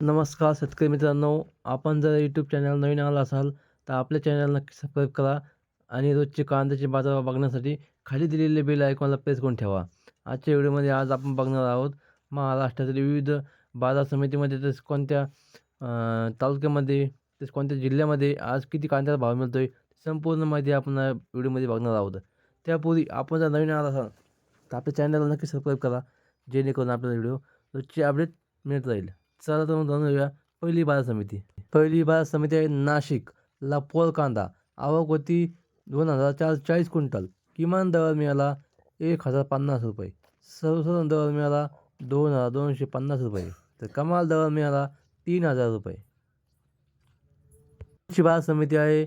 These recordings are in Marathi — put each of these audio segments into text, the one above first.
नमस्कार शेतकरी मित्रांनो आपण जर यूट्यूब चॅनल नवीन आला असाल तर आपल्या चॅनल नक्की सबस्क्राईब करा आणि रोजचे कांद्याचे बाजार बघण्यासाठी खाली दिलेले बेल आयकॉनला प्रेस करून ठेवा. आजच्या व्हिडिओमध्ये आज आपण बघणार आहोत महाराष्ट्रातील विविध बाजार समितीमध्ये तसेच कोणत्या तालुक्यामध्ये तसेच कोणत्या जिल्ह्यामध्ये आज किती कांद्याचा भाव मिळतो आहे संपूर्ण माहिती आपण व्हिडिओमध्ये बघणार आहोत. त्यापूर्वी आपण जर नवीन आला असाल तर आपल्या चॅनलला नक्की सबस्क्राईब करा जेणेकरून आपल्याला व्हिडिओ रोजची अपडेट मिळत राहील. चला तर मग जाणून पहिली बाजार समिती. पहिली बाजार समिती आहे नाशिक पोल कांदा आवक होती दोन हजार चार चाळीस क्विंटल. किमान दर मिळाला एक हजार पन्नास रुपये. सर्वसाधारण दर मिळाला दोन हजार दोनशे पन्नास रुपये. तर कमाल दर मिळाला तीन हजार रुपये. पुढची बाजार समिती आहे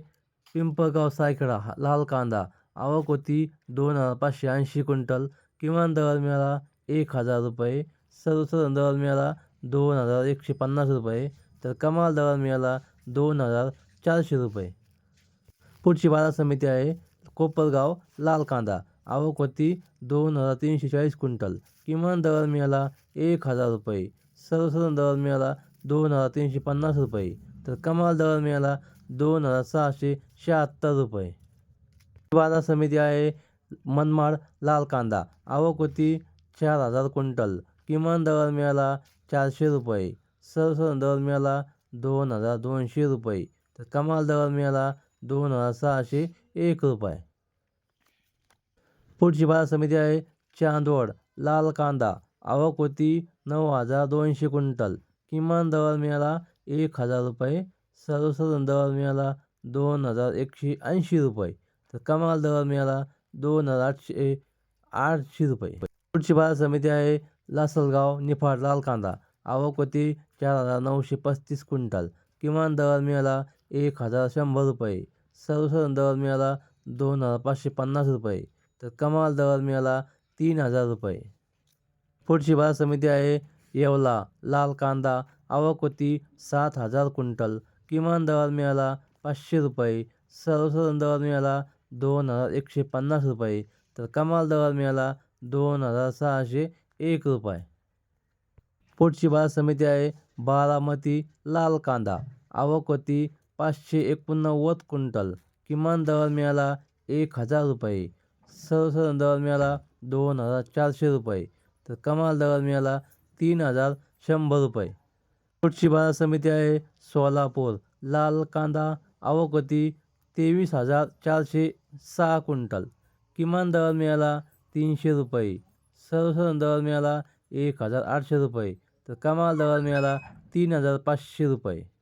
पिंपळगाव सायखेडा लाल कांदा. आवक होती दोन हजार पाचशे ऐंशी क्विंटल. किमान दर मिळाला एक हजार रुपये. सर्वसाधारण दर मिळाला दोन हजार एकशे पन्नास रुपये तर कमाल दर मिळाला दोन हजार चारशे रुपये. पुढची बाजार समिती आहे कोपरगाव लाल कांदा. आवक होती दोन हजार तीनशे चाळीस क्विंटल. किमान दर मिळाला एक हजार रुपये. सर्वसाधारण दर मिळाला दोन हजार तीनशे पन्नास रुपये. तर कमाल दर मिळाला दोन हजार सहाशे शहात्तर रुपये. बाजार समिती आहे मनमाड लाल कांदा. आवक होती चार हजार क्विंटल. किमान दर मिळाला चारशे रुपये. सरसरण दर मिळाला दोन हजार दोनशे रुपये. तर कमाल दर मिळाला दोन हजार सहाशे एक रुपये. पुढची बाजार समिती आहे चांदवड लाल कांदा आवक होती नऊ हजार दोनशे क्विंटल. किमान दर मिळाला एक हजार रुपये. सर्वसाधारण दर मिळाला दोन हजार एकशे ऐंशी रुपये. तर कमाल दर मिळाला दोन हजार आठशे आठशे रुपये. पुढची बाजार समिती आहे लासलगाव निफाड लाल कांदा आवक होती चार हजार नऊशे पस्तीस क्विंटल. किमान दर मिळाला एक हजार शंभर रुपये. सर्वसाधारण दर मिळाला दोन हजार पाचशे पन्नास रुपये. तर कमाल दर मिळाला तीन हजार रुपये. पुढची बाजार समिती आहे येवला लाल कांदा आवक होती सात हजार क्विंटल. किमान दर मिळाला पाचशे रुपये. सर्वसाधारण दर मिळाला दोन हजार एकशे पन्नास रुपये. तर कमाल दर मिळाला दोन हजार सहाशे एक रुपये. पुढची बाजार समिती आहे बारामती लाल कांदा. आवक होती पाचशे एकोणनव्वद क्विंटल. किमान दर मिळाला एक हजार रुपये. सर्वसाधारण दर मिळाला दोन हजार चारशे रुपये. तर कमाल दर मिळाला तीन हजार शंभर रुपये. पुढची बाजार समिती आहे सोलापूर लाल कांदा. आवक होती तेवीस हजार चारशे सहा क्विंटल. किमान दर मिळाला तीनशे रुपये. सर्वसाधारण दर मिळाला एक हजार आठशे रुपये. तर कमाल दर मिळाला तीन हजार पाचशे रुपये.